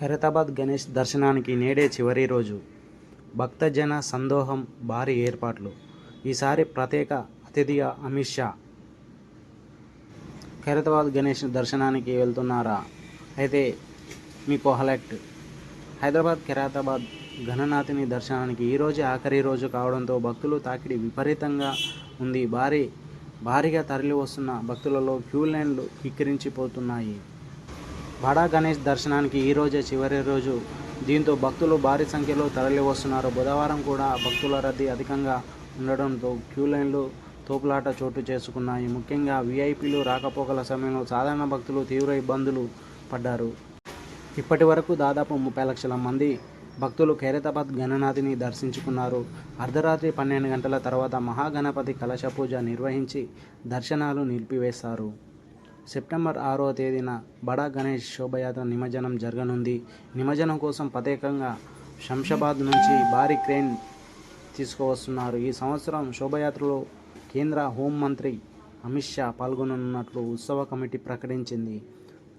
ఖైరతాబాద్ గణేష్ దర్శనానికి నేడే చివరి రోజు. భక్తజన సందోహం భారీ ఏర్పాట్లు. ఈసారి ప్రత్యేక అతిథిగా అమిత్ షా. ఖైరతాబాద్ గణేష్ దర్శనానికి వెళ్తున్నారా? అయితే మీకు హలెక్ట్ హైదరాబాద్ ఖైరతాబాద్ ఘననాథుని దర్శనానికి ఈరోజు ఆఖరి రోజు కావడంతో భక్తులు తాకిడి విపరీతంగా ఉంది. భారీ భారీగా తరలి వస్తున్న భక్తులలో క్యూ లైన్లు కిక్కిరించిపోతున్నాయి. బడా గణేష్ దర్శనానికి ఈ రోజే చివరి రోజు. దీంతో భక్తులు భారీ సంఖ్యలో తరలివస్తున్నారు. బుధవారం కూడా భక్తుల రద్దీ అధికంగా ఉండడంతో క్యూ లైన్లు తోపులాట చోటు చేసుకున్నాయి. ముఖ్యంగా వీఐపీలు రాకపోకల సమయంలో సాధారణ భక్తులు తీవ్ర ఇబ్బందులు పడ్డారు. ఇప్పటి వరకు దాదాపు ముప్పై లక్షల మంది భక్తులు ఖైరతాబాద్ గణనాథిని దర్శించుకున్నారు. అర్ధరాత్రి పన్నెండు గంటల తర్వాత మహాగణపతి కలశ పూజ నిర్వహించి దర్శనాలు నిలిపివేశారు. సెప్టెంబర్ ఆరో తేదీన బడా గణేష్ శోభయాత్ర నిమజ్జనం జరగనుంది. నిమజ్జనం కోసం ప్రత్యేకంగా శంషాబాద్ నుంచి భారీ క్రేన్ తీసుకువస్తున్నారు. ఈ సంవత్సరం శోభయాత్రలో కేంద్ర హోంమంత్రి అమిత్ షా పాల్గొననున్నట్లు ఉత్సవ కమిటీ ప్రకటించింది.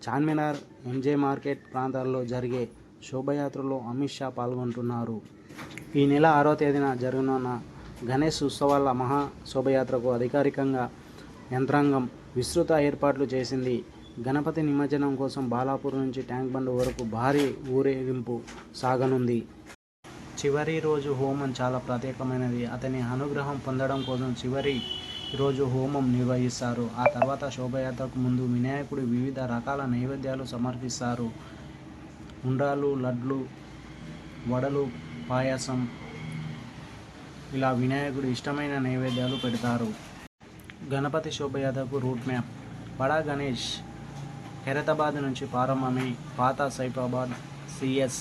చార్మినార్ ఎంజే మార్కెట్ ప్రాంతాల్లో జరిగే శోభయాత్రలో అమిత్ షా పాల్గొంటున్నారు. ఈ నెల ఆరో తేదీన జరగనున్న గణేష్ ఉత్సవాల మహా శోభయాత్రకు అధికారికంగా యంత్రాంగం విస్తృత ఏర్పాట్లు చేసింది. గణపతి నిమజ్జనం కోసం బాలాపూర్ నుంచి ట్యాంక్ బండ్ వరకు భారీ ఊరేగింపు సాగనుంది. చివరి రోజు హోమం చాలా ప్రత్యేకమైనది. అతని అనుగ్రహం పొందడం కోసం చివరి రోజు హోమం నిర్వహిస్తారు. ఆ తర్వాత శోభయాత్రకు ముందు వినాయకుడు వివిధ రకాల నైవేద్యాలు సమర్పిస్తారు. ఉండ్రాలు లడ్లు వడలు పాయసం. ఇలా వినాయకుడు ఇష్టమైన నైవేద్యాలు పెడతారు. గణపతి శోభయాత్రకు రూట్ మ్యాప్. బడా గణేష్ హైరతాబాద్ నుంచి ప్రారంభమై పాత సైఫాబాద్ సిఎస్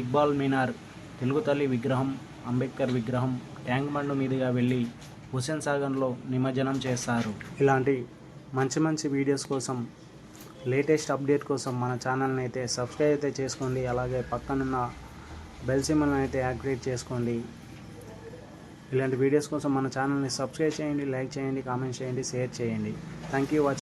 ఇక్బాల్ మీనార్ తెలుగు తల్లి విగ్రహం అంబేద్కర్ విగ్రహం ట్యాంక్ బండ్ మీదుగా వెళ్ళి హుసేన్ సాగర్లో నిమజ్జనం చేస్తారు ఇలాంటి మంచి మంచి వీడియోస్ కోసం లేటెస్ట్ అప్డేట్ కోసం మన ఛానల్ని అయితే సబ్స్క్రైబ్ అయితే చేసుకోండి. అలాగే పక్కనున్న బెల్ సిమ్మల్ని అయితే యాక్టివేట్ చేసుకోండి. ఇలాంటి వీడియోస్ కోసం మన ఛానల్ని సబ్స్క్రైబ్ చేయండి లైక్ చేయండి కామెంట్ చేయండి షేర్ చేయండి. Thank you watching